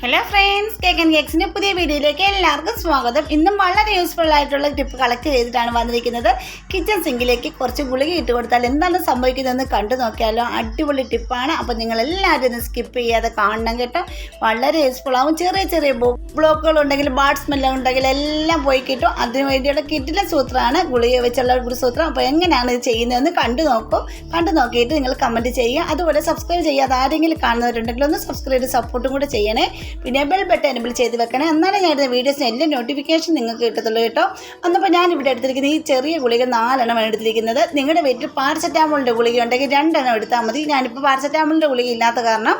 Hello friends cake and കേക്സിന്റെ പുതിയ വീഡിയോയിലേക്ക് എല്ലാവർക്കും സ്വാഗതം. ഇന്നും വളരെ യൂസ്ഫുൾ ആയിട്ടുള്ള ടിപ്പ് കളക്ട് ചെയ്തിട്ടാണ് വന്നിരിക്കുന്നത്. കിച്ചൺ സിങ്കിലേക്ക് കുറച്ച് ഗുളിക ഇട്ട് കൊടുത്താൽ എന്താണ് സംഭവിക്കുന്നതെന്ന് കണ്ടു നോക്കിയാലോ? അടിപൊളി ടിപ്പാണ് അപ്പോൾ നിങ്ങൾ എല്ലാവരും ഒന്ന് സ്കിപ്പ് ചെയ്യാതെ കാണണം കേട്ടോ. വളരെ യൂസ്ഫുൾ ആവും. ചെറിയ ചെറിയ ബ്ലോക്കുകൾ ഉണ്ടെങ്കിൽ ബാഡ് ഉണ്ടെങ്കിൽ എല്ലാം പോയി കിട്ടും. അതിന് വേണ്ടിയുള്ള കിറ്റിലെ സൂത്രമാണ് ഗുളിക വെച്ചുള്ള ഒരു സൂത്രം. അപ്പോൾ എങ്ങനെയാണ് ഇത് ചെയ്യുന്നതെന്ന് കണ്ടു നോക്കും. കണ്ടു നോക്കിയിട്ട് നിങ്ങൾ കമന്റ് ചെയ്യുക. അതുപോലെ സബ്സ്ക്രൈബ് ചെയ്യാതെ ആരെങ്കിലും കാണുന്നവരുണ്ടെങ്കിൽ ഒന്ന് സബ്സ്ക്രൈബ് സപ്പോർട്ടും കൂടെ ചെയ്യണേ. പിന്നെ ബെൽ ബട്ടൺ എനബിൾ ചെയ്ത് വെക്കണേ. എന്നാലേ ഞാൻ ഇടുന്ന വീഡിയോസിന് എല്ലാം നോട്ടിഫിക്കേഷൻ നിങ്ങൾക്ക് കിട്ടത്തുള്ളൂ കേട്ടോ. അന്നപ്പോൾ ഞാൻ ഇവിടെ എടുത്തിരിക്കുന്ന ഈ ചെറിയ ഗുളിക നാലെണ്ണം എടുത്തിരിക്കുന്നത്. നിങ്ങളുടെ വീട്ടിൽ പാരസെറ്റാമോളിന്റെ ഗുളിക ഉണ്ടെങ്കിൽ രണ്ടെണ്ണം എടുത്താൽ മതി. ഞാനിപ്പോൾ പാരസെറ്റാമോളിന്റെ ഗുളിക ഇല്ലാത്ത കാരണം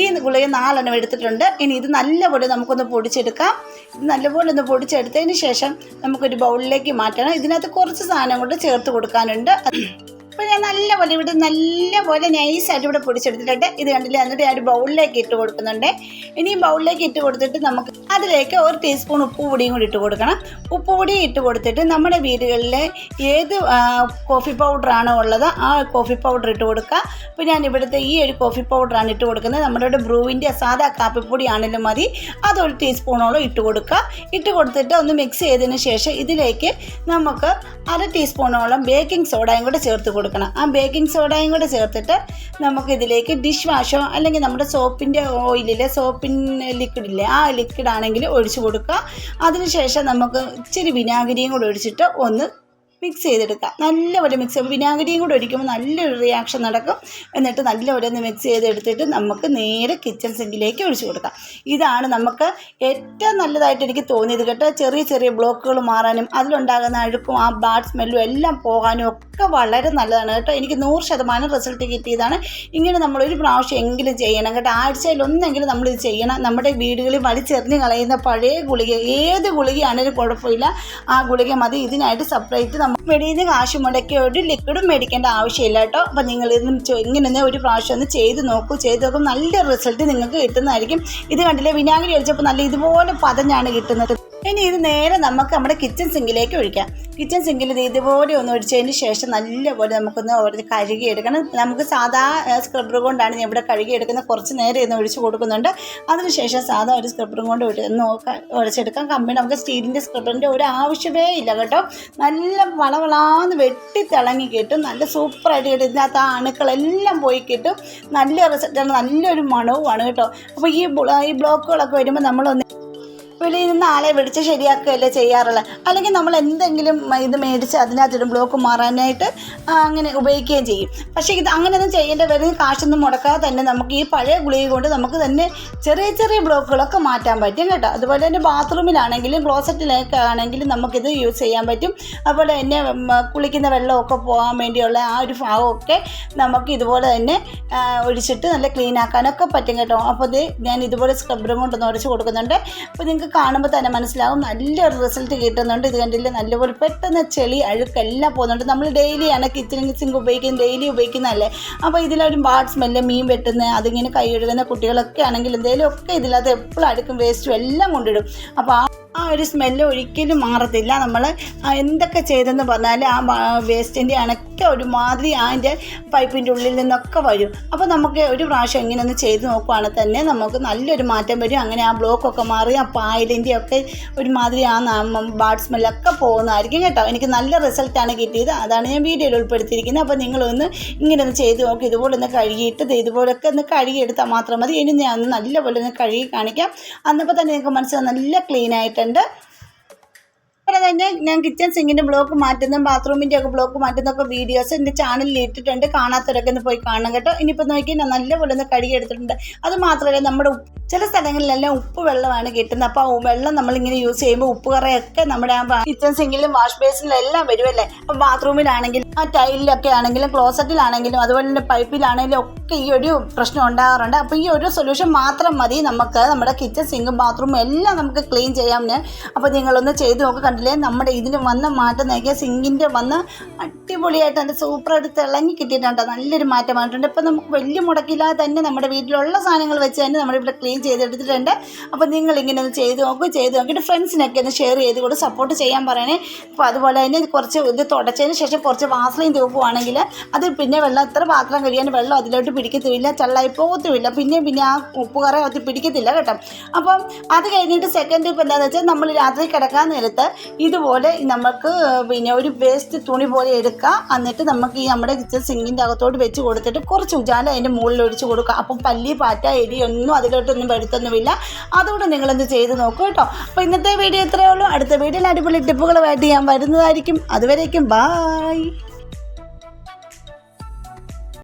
ഈ ഗുളിക നാലെണ്ണം എടുത്തിട്ടുണ്ട്. ഇനി ഇത് നല്ലപോലെ നമുക്കൊന്ന് പൊടിച്ചെടുക്കാം. ഇത് നല്ലപോലെ ഒന്ന് പൊടിച്ചെടുത്തതിന് ശേഷം നമുക്കൊരു ബൗളിലേക്ക് മാറ്റണം. ഇതിനകത്ത് കുറച്ച് സാധനം കൊണ്ട് ചേർത്ത് കൊടുക്കാനുണ്ട്. അപ്പോൾ ഞാൻ നല്ലപോലെ ഇവിടെ നല്ലപോലെ നൈസായിട്ട് ഇവിടെ പൊടിച്ചെടുത്തിട്ടുണ്ട്. ഇത് കണ്ടില്ല? എന്നിട്ട് ഞാൻ ഒരു ബൗളിലേക്ക് ഇട്ട് കൊടുക്കുന്നുണ്ട്. ഇനി ബൗളിലേക്ക് ഇട്ട് കൊടുത്തിട്ട് നമുക്ക് അതിലേക്ക് ഒരു ടീസ്പൂൺ ഉപ്പ് പൊടിയും കൂടി ഇട്ട് കൊടുക്കണം. ഉപ്പ് പൊടി ഇട്ട് കൊടുത്തിട്ട് നമ്മുടെ വീടുകളിൽ ഏത് കോഫി പൗഡറാണോ ഉള്ളത് ആ കോഫി പൗഡർ ഇട്ട് കൊടുക്കുക. അപ്പോൾ ഞാൻ ഇവിടുത്തെ ഈ ഒരു കോഫി പൗഡറാണ് ഇട്ട് കൊടുക്കുന്നത്. നമ്മുടെ ഇവിടെ ബ്രൂവിന്റെ സാധാ കാപ്പിപ്പൊടി ആണെങ്കിലും മതി അതൊരു ടീസ്പൂണോളം ഇട്ട് കൊടുക്കുക. ഇട്ട് കൊടുത്തിട്ട് ഒന്ന് മിക്സ് ചെയ്തതിന് ശേഷം ഇതിലേക്ക് നമുക്ക് അര ടീസ്പൂണോളം ബേക്കിംഗ് സോഡയും കൂടെ ചേർത്ത് കൊടുക്കണം. ആ ബേക്കിംഗ് സോഡയും കൂടെ ചേർത്തിട്ട് നമുക്കിതിലേക്ക് ഡിഷ് വാഷോ അല്ലെങ്കിൽ നമ്മുടെ സോപ്പിന്റെ ഓയിലിലെ സോപ്പിൻ ലിക്വിഡില്ലേ ആ ലിക്വിഡ് ആണെങ്കിൽ ഒഴിച്ചു കൊടുക്കുക. അതിനുശേഷം നമുക്ക് ഇച്ചിരി വിനാഗിരിയും കൂടെ ഒഴിച്ചിട്ട് ഒന്ന് മിക്സ് ചെയ്തെടുക്കുക നല്ലപോലെ മിക്സ് ചെയ്യുമ്പോൾ വിനാഗിരിയും കൂടെ ഒഴിക്കുമ്പോൾ നല്ലൊരു റിയാക്ഷൻ നടക്കും. എന്നിട്ട് നല്ലപോലെ ഒന്ന് മിക്സ് ചെയ്തെടുത്തിട്ട് നമുക്ക് നേരെ കിച്ചൺ സിങ്കിലേക്ക് ഒഴിച്ചു കൊടുക്കാം. ഇതാണ് നമുക്ക് ഏറ്റവും നല്ലതായിട്ട് എനിക്ക് തോന്നിയത് കേട്ടോ. ചെറിയ ചെറിയ ബ്ലോക്കുകൾ മാറാനും അതിലുണ്ടാകുന്ന അഴുക്കും ആ ബാഡ് സ്മെല്ലും എല്ലാം പോകാനും ഒക്കെ വളരെ നല്ലതാണ് കേട്ടോ. എനിക്ക് നൂറ് ശതമാനം റിസൾട്ട് കിട്ടിയതാണ്. ഇങ്ങനെ നമ്മളൊരു പ്രാവശ്യം എങ്കിലും ചെയ്യണം കേട്ടോ. ആഴ്ചയിൽ ഒന്നെങ്കിലും നമ്മളിത് ചെയ്യണം. നമ്മുടെ വീടുകളിൽ വലിച്ചെറിഞ്ഞ് കളയുന്ന പഴയ ഗുളിക ഏത് ഗുളികയാണെങ്കിലും കുഴപ്പമില്ല. ആ ഗുളിക മതി. ഇതിനായിട്ട് സെപ്പറേറ്റ് നമ്മൾ വെളിയിൽ നിന്ന് കാശ് മുടക്കി ഒരു ലിക്വിഡും മേടിക്കേണ്ട ആവശ്യമില്ല കേട്ടോ. അപ്പം നിങ്ങൾ ഇതൊന്നും ഇങ്ങനെ ഒരു പ്രാവശ്യം ഒന്ന് ചെയ്ത് നോക്കൂ. ചെയ്ത് നോക്കും നല്ല റിസൾട്ട് നിങ്ങൾക്ക് കിട്ടുന്നതായിരിക്കും. ഇത് കണ്ടില്ലേ വിനാഗിരി ഒഴിച്ചപ്പോൾ നല്ല ഇതുപോലെ പതഞ്ഞാണ് കിട്ടുന്നത്. ഇനി ഇത് നേരെ നമുക്ക് നമ്മുടെ കിച്ചൺ സിങ്കിലേക്ക് ഒഴിക്കാം. കിച്ചൺ സിങ്കിൽ ഇത് ഇതുപോലെ ഒന്ന് ഒഴിച്ചതിന് ശേഷം നല്ലപോലെ നമുക്കൊന്ന് ഒരു കഴുകി എടുക്കണം നമുക്ക് സാധാ സ്ക്രബ്ബർ കൊണ്ടാണ് ഞാൻ ഇവിടെ കഴുകി എടുക്കുന്നത് കുറച്ച് നേരം ഇന്ന് ഒഴിച്ച് കൊടുക്കുന്നുണ്ട്. അതിനുശേഷം സാധാ ഒരു സ്ക്രബ്ബറും കൊണ്ട് ഒന്ന് ഒഴിച്ചെടുക്കാം കമ്പനി കമ്പി നമുക്ക് സ്റ്റീലിന്റെ സ്ക്രബ്ബറിന്റെ ഒരു ആവശ്യമേ ഇല്ല കേട്ടോ. നല്ല വളവളാന്ന് വെട്ടി തിളങ്ങി കിട്ടും. നല്ല സൂപ്പറായിട്ട് കിട്ടും. ഇതിനകത്ത് ആ അണുക്കളെല്ലാം പോയി കിട്ടും. നല്ല റിസൾട്ടാണ് നല്ലൊരു മണവുമാണ് കേട്ടോ. അപ്പോൾ ഈ ഈ ബ്ലോക്കുകളൊക്കെ വരുമ്പോൾ നമ്മളൊന്ന് വെളിയിൽ നിന്ന് ആളെ വിളിച്ച് ശരിയാക്കുകയല്ലേ ചെയ്യാറുള്ളത് അല്ലെങ്കിൽ നമ്മൾ എന്തെങ്കിലും ഇത് മേടിച്ച് അതിനകത്തിടും ബ്ലോക്ക് മാറാനായിട്ട് അങ്ങനെ ഉപയോഗിക്കുകയും ചെയ്യും. പക്ഷേ ഇത് അങ്ങനെയൊന്നും ചെയ്യേണ്ട വരുന്ന കാശൊന്നും മുടക്കാതെ തന്നെ നമുക്ക് ഈ പഴയ ഗുളിക കൊണ്ട് നമുക്ക് തന്നെ ചെറിയ ചെറിയ ബ്ലോക്കുകളൊക്കെ മാറ്റാൻ പറ്റും കേട്ടോ. അതുപോലെ തന്നെ ബാത്റൂമിലാണെങ്കിലും ക്ലോസറ്റിലൊക്കെ ആണെങ്കിലും നമുക്കിത് യൂസ് ചെയ്യാൻ പറ്റും. അതുപോലെ തന്നെ കുളിക്കുന്ന വെള്ളമൊക്കെ പോകാൻ വേണ്ടിയുള്ള ആ ഒരു ഭാഗമൊക്കെ നമുക്ക് ഇതുപോലെ തന്നെ ഒഴിച്ചിട്ട് നല്ല ക്ലീൻ ആക്കാനൊക്കെ പറ്റും കേട്ടോ. അപ്പോൾ ഇത് ഞാൻ ഇതുപോലെ സ്ക്രബറും കൊണ്ടൊന്ന് ഉരച്ച് കൊടുക്കുന്നുണ്ട്. അപ്പോൾ നിങ്ങൾക്ക് കാണുമ്പോൾ തന്നെ മനസ്സിലാവും. നല്ലൊരു റിസൾട്ട് കിട്ടുന്നുണ്ട്. ഇത് കണ്ടില്ല? നല്ലപോലെ പെട്ടെന്ന് ചെളി അഴുക്കെല്ലാം പോകുന്നുണ്ട്. നമ്മൾ ഡെയിലിയാണ് കിച്ചണിങ് സിങ്ക് ഉപയോഗിക്കുന്നത് ഡെയിലി ഉപയോഗിക്കുന്നതല്ലേ? അപ്പോൾ ഇതിലൊരു ബാഡ് സ്മെല്ല് മീൻ വെട്ടുന്ന അതിങ്ങനെ കൈ കഴുകുന്ന കുട്ടികളൊക്കെ ആണെങ്കിൽ എന്തെങ്കിലും ഒക്കെ ഇതിനകത്ത് എപ്പോഴും അടുക്കും വേസ്റ്റും എല്ലാം കൊണ്ടിടും. അപ്പോൾ ആ ഒരു സ്മെല്ല് ഒരിക്കലും മാറത്തില്ല. നമ്മൾ എന്തൊക്കെ ചെയ്തെന്ന് പറഞ്ഞാൽ ആ വേസ്റ്റിന്റെ അണക്ക ഒരുമാതിരി അതിന്റെ പൈപ്പിന്റെ ഉള്ളിൽ നിന്നൊക്കെ വരും. അപ്പോൾ നമുക്ക് ഒരു പ്രാവശ്യം ഇങ്ങനെ ഒന്ന് ചെയ്ത് നോക്കുവാണെങ്കിൽ തന്നെ നമുക്ക് നല്ലൊരു മാറ്റം വരും. അങ്ങനെ ആ ബ്ലോക്കൊക്കെ മാറി ആ പായലിന്റെ ഒക്കെ ഒരുമാതിരി ആ ബാഡ് സ്മെല്ലൊക്കെ പോകുന്നതായിരിക്കും കേട്ടോ. എനിക്ക് നല്ല റിസൾട്ടാണ് കിട്ടിയത്. അതാണ് ഞാൻ വീഡിയോയിൽ ഉൾപ്പെടുത്തിയിരിക്കുന്നത്. അപ്പോൾ നിങ്ങളൊന്ന് ഇങ്ങനെ ഒന്ന് ചെയ്ത് നോക്കി. ഇതുപോലെ ഒന്ന് കഴുകിയിട്ട് ഇതുപോലൊക്കെ ഒന്ന് കഴുകിയെടുത്താൽ മാത്രം മതി. ഇനി ഞാൻ നല്ലപോലെ ഒന്ന് കഴുകി കാണിക്കാം. അന്നപ്പോൾ തന്നെ നിങ്ങൾക്ക് മനസ്സിലാവും നല്ല ക്ലീൻ ആയിട്ടുണ്ട്. Oui. അതുപോലെ തന്നെ ഞാൻ കിച്ചൺ സിങ്കിന്റെ ബ്ലോക്ക് മാറ്റുന്ന ബാത്റൂമിന്റെ ഒക്കെ ബ്ലോക്ക് മാറ്റുന്നൊക്കെ വീഡിയോസ് എന്റെ ചാനലിൽ ഇട്ടിട്ടുണ്ട്. കാണാത്തവരൊക്കെ ഒന്ന് പോയി കാണണം കേട്ടോ. ഇനിയിപ്പോൾ നോക്കി ഞാൻ നല്ലപോലെ ഒന്ന് കഴുകി എടുത്തിട്ടുണ്ട്. അത് മാത്രമല്ല നമ്മുടെ ചില സ്ഥലങ്ങളിലെല്ലാം ഉപ്പ് വെള്ളമാണ് കിട്ടുന്നത്. അപ്പോൾ ആ വെള്ളം നമ്മളിങ്ങനെ യൂസ് ചെയ്യുമ്പോൾ ഉപ്പ് കറയൊക്കെ നമ്മുടെ ആ കിച്ചൺ സിങ്കിലും വാഷ് ബേസിലും എല്ലാം വരുമല്ലേ അപ്പോൾ ബാത്റൂമിലാണെങ്കിലും ആ ടൈലിലൊക്കെ ആണെങ്കിലും ക്ലോസറ്റിലാണെങ്കിലും അതുപോലെ തന്നെ പൈപ്പിലാണെങ്കിലും ഒക്കെ ഈ ഒരു പ്രശ്നം ഉണ്ടാകാറുണ്ട്. അപ്പോൾ ഈ ഒരു സൊല്യൂഷൻ മാത്രം മതി നമുക്ക്. നമ്മുടെ കിച്ചൺ സിങ്കും ബാത്റൂമും എല്ലാം നമുക്ക് ക്ലീൻ ചെയ്യാം അപ്പോൾ നിങ്ങളൊന്ന് ചെയ്ത് നോക്കുക കണ്ടില്ലേ നമ്മുടെ ഇതിന് വന്ന മാറ്റം നോക്കിയാൽ സിങ്കിന്റെ വന്ന് അടിപൊളിയായിട്ട് അതിന്റെ സൂപ്പറായിട്ട് തിളങ്ങി കിട്ടിയിട്ടുണ്ട്. നല്ലൊരു മാറ്റം വന്നിട്ടുണ്ട്. ഇപ്പം നമുക്ക് വലിയ മുടക്കില്ലാതെ തന്നെ നമ്മുടെ വീട്ടിലുള്ള സാധനങ്ങൾ വെച്ച് തന്നെ നമ്മളിവിടെ ക്ലീൻ ചെയ്തെടുത്തിട്ടുണ്ട്. അപ്പോൾ നിങ്ങൾ ഇങ്ങനെ ഒന്ന് ചെയ്ത് നോക്കുക ചെയ്ത് നോക്കിയിട്ട് ഫ്രണ്ട്സിനൊക്കെ ഒന്ന് ഷെയർ ചെയ്ത് കൂടെ സപ്പോർട്ട് ചെയ്യാൻ പറയണേ. അപ്പോൾ അതുപോലെ തന്നെ കുറച്ച് ഇത് തുടച്ചതിന് ശേഷം കുറച്ച് വാസലയും തൂക്കുവാണെങ്കിൽ അത് പിന്നെ വെള്ളം എത്ര പാത്രം കഴിയാൻ വെള്ളം അതിലോട്ട് പിടിക്കത്തുമില്ല ചള്ളായി പോകത്തുമില്ല പിന്നെ പിന്നെ ആ ഉപ്പുകറ അത് പിടിക്കത്തില്ല കേട്ടോ. അപ്പം അത് കഴിഞ്ഞിട്ട് സെക്കൻഡ് ഇപ്പം എന്താണെന്ന് വെച്ചാൽ നമ്മൾ രാത്രി കിടക്കാൻ നേരത്ത് ഇതുപോലെ നമുക്ക് പിന്നെ ഒരു വേസ്റ്റ് തുണി പോലെ എടുക്കാം. എന്നിട്ട് നമുക്ക് ഈ നമ്മുടെ കിച്ചൺ സിങ്കിന്റെ അകത്തോട്ട് വെച്ച് കൊടുത്തിട്ട് കുറച്ച് ഉജാല അതിന്റെ മുകളിൽ ഒഴിച്ച് കൊടുക്കുക അപ്പം പല്ലി പാറ്റ എരി ഒന്നും അതിലോട്ടൊന്നും വരുത്തൊന്നുമില്ല അതുകൊണ്ട് നിങ്ങളൊന്ന് ചെയ്ത് നോക്കൂ കേട്ടോ. അപ്പോൾ ഇന്നത്തെ വീഡിയോ ഇത്രയേ ഉള്ളൂ. അടുത്ത വീഡിയോയിൽ അടിപൊളി ടിപ്പുകളുമായിട്ട് ഞാൻ വരുന്നതായിരിക്കും. അതുവരേക്കും ബായ്